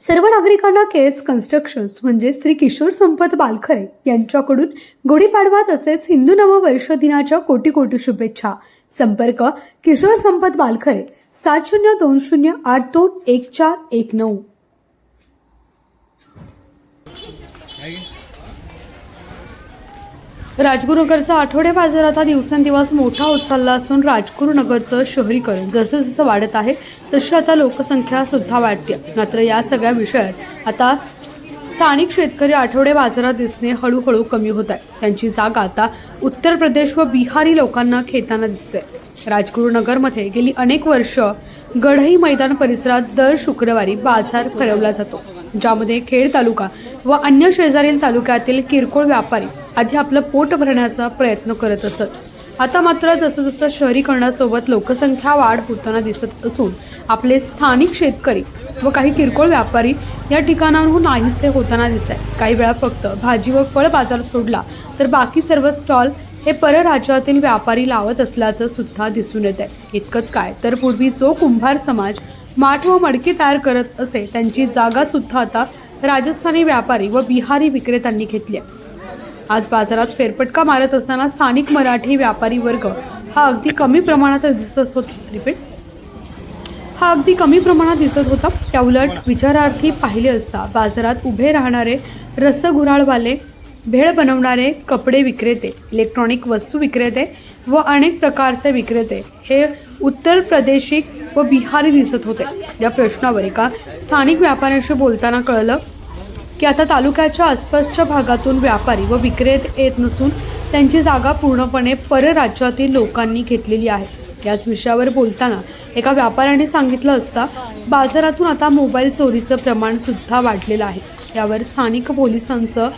सर्व नागरिकांना KS constructions म्हणजे श्री किशोर संपत बालखरे यांच्याकडून गुढीपाडवा तसेच हिंदू नववर्ष दिनाच्या कोटी कोटी शुभेच्छा. संपर्क किशोर संपत बालखरे सात शून्य दोन शून्य आठ दोन एक चार एक नऊ. राजगुरुनगरचा आठवडे बाजार आता दिवसेंदिवस मोठा होत चालला असून राजगुरुनगरचं शहरीकरण जसं जसं वाढत आहे तशी आता लोकसंख्या सुद्धा वाढते. मात्र या सगळ्या विषयात आता स्थानिक शेतकरी आठवडे बाजारात दिसणे हळूहळू कमी होत आहे. त्यांची जागा आता उत्तर प्रदेश व बिहारी लोकांना खेताना दिसते. राजगुरुनगरमध्ये गेली अनेक वर्ष गढई मैदान परिसरात दर शुक्रवारी बाजार भरवला जातो ज्यामध्ये खेड तालुका व अन्य शेजारील तालुक्यातील किरकोळ व्यापारी आधी आपलं पोट भरण्याचा प्रयत्न करत असत. आता मात्र जसं जसं शहरीकरणासोबत लोकसंख्या वाढ होताना दिसत असून आपले स्थानिक शेतकरी व काही किरकोळ व्यापारी या ठिकाणांहून नाहीसे होताना दिसत आहे काही वेळा फक्त भाजी व फळ बाजार सोडला तर बाकी सर्व स्टॉल हे परराज्यातील व्यापारी लावत असल्याचं सुद्धा दिसून येत आहे इतकंच काय तर पूर्वी जो कुंभार समाज माठ व मडकी तयार करत असे त्यांची जागा सुद्धा आता राजस्थानी व्यापारी व बिहारी विक्रेत्यांनी घेतली आहे. आज बाजारात फेरफटका मारत असताना स्थानिक मराठी व्यापारी वर्ग हा अगदी कमी प्रमाणात दिसत होता. रिपीट. हा अगदी कमी प्रमाणात दिसत होता. त्याउलट विचारार्थी पाहिले असता बाजारात उभे राहणारे रसगुराळवाले भेळ बनवणारे कपडे विक्रेते इलेक्ट्रॉनिक वस्तू विक्रेते व अनेक प्रकारचे विक्रेते हे उत्तर प्रदेशिक व बिहारी दिसत होते. या प्रश्नावर एका स्थानिक व्यापाऱ्यांशी बोलताना कळलं की आता तालुक्याच्या आसपासच्या भागातून व्यापारी व विक्रेत येत नसून त्यांची जागा पूर्णपणे परराज्यातील लोकांनी घेतलेली आहे. याच विषयावर बोलताना एका व्यापाऱ्याने सांगितलं असता बाजारातून आता मोबाईल चोरीचं प्रमाण सुद्धा वाढलेलं आहे. यावर स्थानिक पोलिसांचं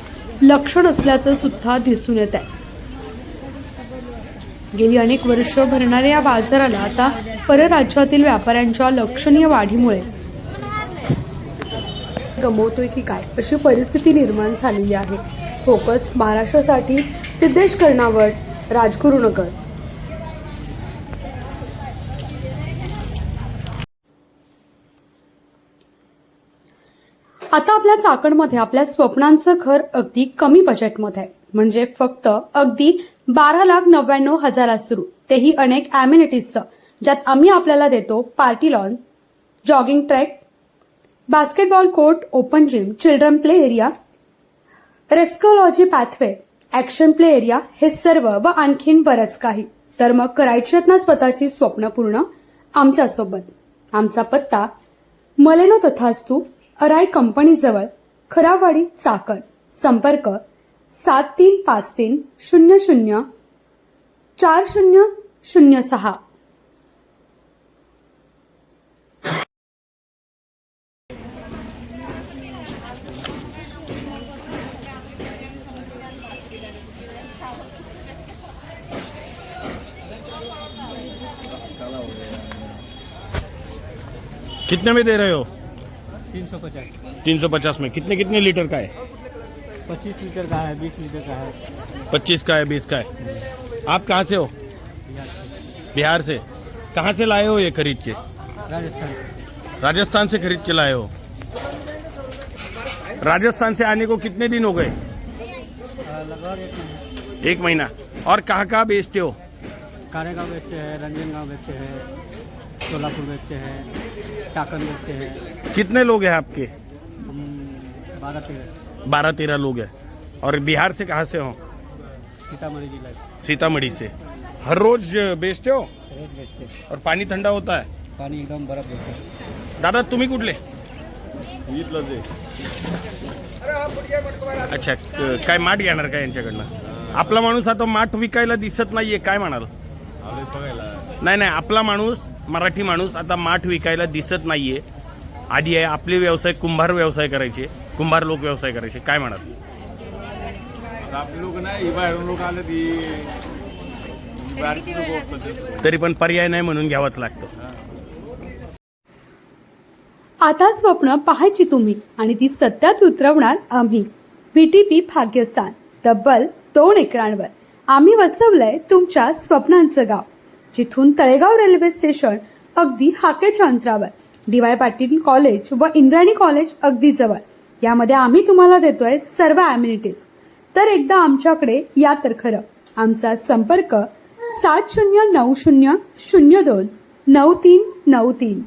लक्षण असल्याचं सुद्धा दिसून येत आहे. गेली अनेक वर्ष भरणाऱ्या या बाजाराला आता परराज्यातील व्यापाऱ्यांच्या लक्षणीय वाढीमुळे गमवतोय की काय? अशी परिस्थिती निर्माण झालेली आहे. फोकस महाराष्ट्रासाठी सिद्धेश कर्णावट राजगुरुनगर. आता आपल्या चाकणमध्ये आपल्या स्वप्नांचं घर अगदी कमी बजेटमध्ये आहे. म्हणजे फक्त अगदी बारा लाख नव्याण्णव हजारा सुरू. तेही अनेक अम्युनिटीजचं ज्यात आम्ही आपल्याला देतो party lawn jogging track basketball court open gym children play area reflexology pathway action play area हे सर्व व आणखीन बरंच काही. तर मग करायची आहेत ना स्वतःची स्वप्न पूर्ण? आमच्यासोबत. आमचा पत्ता मलेनो तथास्तू अराय कंपनीजवळ खरावाडी चाकण. संपर्क सात तीन पाच तीन शून्य शून्य चार शून्य शून्य सहा. कितने में दे रहे हो? तीन सौ पचास। तीन सौ पचास में। कितने कितने लीटर का है? पच्चीस लीटर का है बीस लीटर का है। पच्चीस का है बीस का है। आप कहाँ से हो? बिहार से। कहाँ से लाए हो ये खरीद के? राजस्थान से। राजस्थान से खरीद के लाए हो। राजस्थान से आने को कितने दिन हो गए? लगभग एक महीना। और कहाँ कहाँ बेचते हो? कारेगांव बेचते हैं रंजनगांव बेचते हैं सोलापुर बेचते हैं चाकन बेचते हैं। कितने लोग हैं आपके? बारह तेरह। बारह तेरह लोग हैं। और बिहार से कहाँ से हो? सीतामढ़ी जिला सीतामढ़ी से। हर रोज बेचते हो? रोज बेचते हैं। और पानी ठंडा होता है? पानी एकदम बर्फ़ बेचते हैं। दादा तुम्ही कुठले? अच्छा क- काय माठ घेणार का यांच्याकडनं? आपला माणूस आता माठ विकायला दिसत नाहीये काय म्हणाल? नाही नाही आपला माणूस मराठी माणूस आता माठ विकायला दिसत नाहीये. आधी आहे आपले व्यवसाय कुंभार व्यवसाय करायचे कुंभार लोक व्यवसाय करायचे काय म्हणाल? आता आपले लोक नाही बाहेरून लोक आले ती बाहेरची लोक वापरतात. तरी पण पर्याय नाही म्हणून घ्यावाच लागतं. आता स्वप्न पाहायची तुम्ही आणि ती सत्यात उतरवणार आम्ही. व्हीटीपी भाग्यस्थान तब्बल दोन एकरांवर. आम्ही वसवलंय तुमच्या स्वप्नांचं गाव. जिथून तळेगाव रेल्वे स्टेशन अगदी हाकेच्या अंतरावर डी वाय पाटील कॉलेज व इंद्राणी कॉलेज अगदी जवळ. यामध्ये आम्ही तुम्हाला देतोय सर्व ॲम्युनिटीज तर एकदा आमच्याकडे या तर खरं. आमचा संपर्क सात शून्य नऊ शून्य शून्य दोन नऊ तीन नऊ तीन.